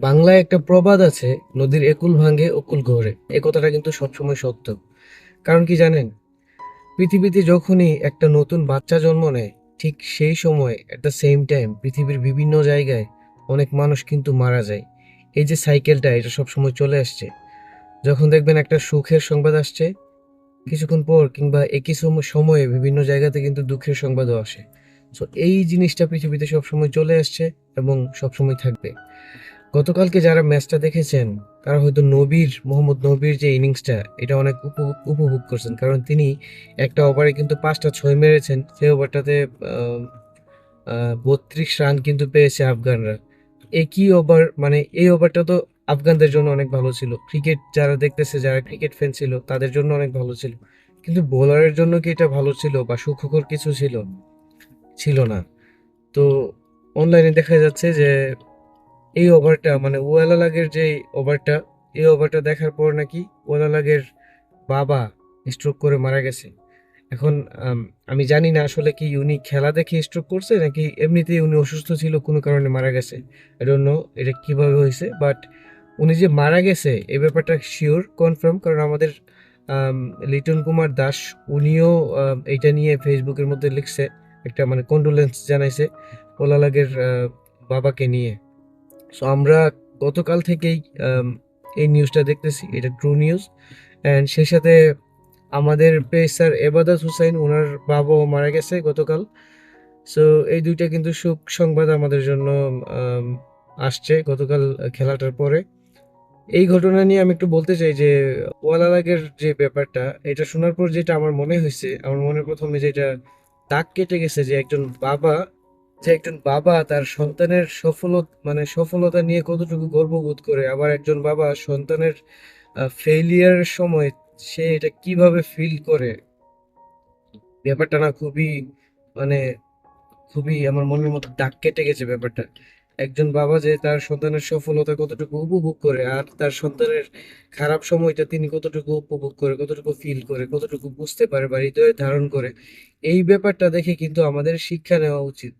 বাংলায় একটা প্রবাদ আছে, নদীর একুল ভাঙে অকুল ঘরে। এ কথাটা কিন্তু সবসময় সত্য। কারণ কি জানেন? পৃথিবীতে যখনই একটা নতুন বাচ্চা জন্ম নেয়, ঠিক সেই সময় এট দ্য সেম টাইম পৃথিবীর বিভিন্ন জায়গায় অনেক মানুষ কিন্তু মারা যায়। এই যে সাইকেলটা এটা সবসময় চলে আসছে। যখন দেখবেন একটা সুখের সংবাদ আসছে, কিছুক্ষণ পর কিংবা একই সম- সময়ে বিভিন্ন জায়গাতে কিন্তু দুঃখের সংবাদও আসে। সো এই জিনিসটা পৃথিবীতে সবসময় চলে আসছে এবং সবসময় থাকবে। গতকালকে যারা ম্যাচটা দেখেছেন, তারা হয়তো নবীর, মোহাম্মদ নবীর যে ইনিংসটা, এটা অনেক উপভোগ করছেন। কারণ তিনি একটা ওভারে কিন্তু পাঁচটা ছয় মেরেছেন সেই ওভারটাতে বত্রিশ রান কিন্তু পেয়েছে আফগানরা। একই ওভার মানে এই ওভারটা তো আফগানদের জন্য অনেক ভালো ছিল। ক্রিকেট যারা দেখতেছে, যারা ক্রিকেট ফ্যান ছিল, তাদের জন্য অনেক ভালো ছিল। কিন্তু বোলারের জন্য কি এটা ভালো ছিল বা সুখকর কিছু ছিল? ছিল না। তো অনলাইনে দেখা যাচ্ছে যে এই ওভারটা মানে ওয়ালালাগের যে ওভারটা এই ওভারটা দেখার পর নাকি ওয়ালালাগের বাবা স্ট্রোক করে মারা গেছে। এখন আমি জানি না আসলে কি উনি খেলা দেখে স্ট্রোক করছে নাকি এমনিতেই উনি অসুস্থ ছিল কোনো কারণে মারা গেছে। ডোন্ট এটা কীভাবে হয়েছে বাট উনি যে মারা গেছে এই ব্যাপারটা শিওর কনফার্ম কারণ আমাদের আম, লিটন কুমার দাস উনিও এইটা নিয়ে ফেসবুকের মধ্যে লিখছে একটা মানে কন্ডোলেন্স জানাইছে ওলালাগের বাবাকে নিয়ে। সো আমরা গতকাল থেকেই এই নিউজটা দেখতেছি, এটা ট্রু নিউজ অ্যান্ড সেই সাথে আমাদের পেসার এবাদত হুসাইন ওনার বাবাও মারা গেছে গতকাল। সো এই দুইটা কিন্তু সুখ সংবাদ আমাদের জন্য আসছে গতকাল খেলাটার পরে। এই ঘটনা নিয়ে আমি একটু বলতে চাই যে ওয়ালালাগের যে ব্যাপারটা, এটা শোনার পর যেটা আমার মনে হয়েছে, আমার মনে প্রথমে যেটা দাগ কেটে গেছে যে, একজন বাবা যে একজন বাবা তার সন্তানের সফলতা মানে সফলতা নিয়ে কতটুকু গর্ববোধ করে, আবার একজন বাবা সন্তানের ফেলিয়ারের সময় সে এটা কীভাবে ফিল করে? ব্যাপারটা না খুবই মানে খুবই আমার মনের মতো দাগ কেটে গেছে ব্যাপারটা। একজন বাবা যে তার সন্তানের সফলতা কতটুকু উপভোগ করে, আর তার সন্তানের খারাপ সময়টা তিনি কতটুকু উপভোগ করে, কতটুকু ফিল করে, কতটুকু বুঝতে পারে বা হৃদয়ে ধারণ করে, এই ব্যাপারটা দেখে কিন্তু আমাদের শিক্ষা নেওয়া উচিত।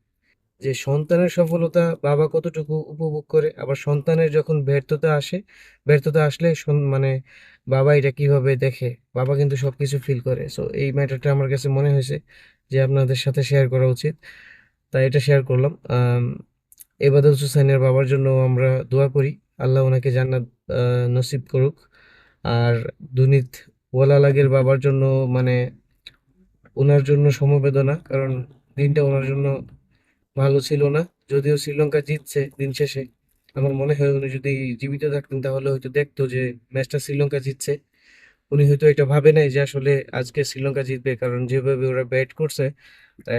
যে সন্তানের সফলতা বাবা কতটুকু উপভোগ করে, আবার সন্তানের যখন ব্যর্থতা আসে, ব্যর্থতা আসলে মানে বাবা এটা কীভাবে দেখে? বাবা কিন্তু সবকিছু ফিল করে। সো এই ম্যাটারটা আমার কাছে মনে হয়েছে যে আপনাদের সাথে শেয়ার করা উচিত। তাই এটা শেয়ার করলাম। এবাদত হুসাইনের বাবার জন্য আমরা দোয়া করি। আল্লাহ ওনাকে জান্নাত নসিব করুক। আর দুনিত ওয়ালালাগের বাবার জন্য মানে ওনার জন্য সমবেদনা, কারণ দিনটা ওনার জন্য ভালো ছিল না, যদিও শ্রীলঙ্কা জিতছে দিন শেষে। আমার মনে হয় উনি যদি জীবিত থাকতেন, তাহলে হয়তো দেখতো যে ম্যাচটা শ্রীলঙ্কা জিতছে। উনি হয়তো এটা ভাবে নাই যে আসলে আজকে শ্রীলঙ্কা জিতবে, কারণ যেভাবে ওরা ব্যাট করছে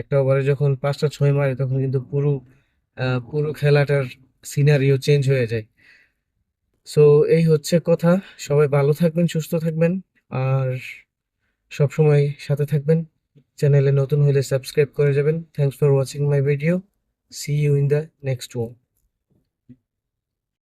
একটা ওভারে যখন পাঁচটা ছয় মারে, তখন কিন্তু পুরো পুরো খেলাটার সিনারিও চেঞ্জ হয়ে যায়। সো এই হচ্ছে কথা। সবাই ভালো থাকবেন, সুস্থ থাকবেন, আর সব সময় সাথে থাকবেন। চ্যানেলে নতুন হলে সাবস্ক্রাইব করে যাবেন। Thanks for watching my video See you in the next one.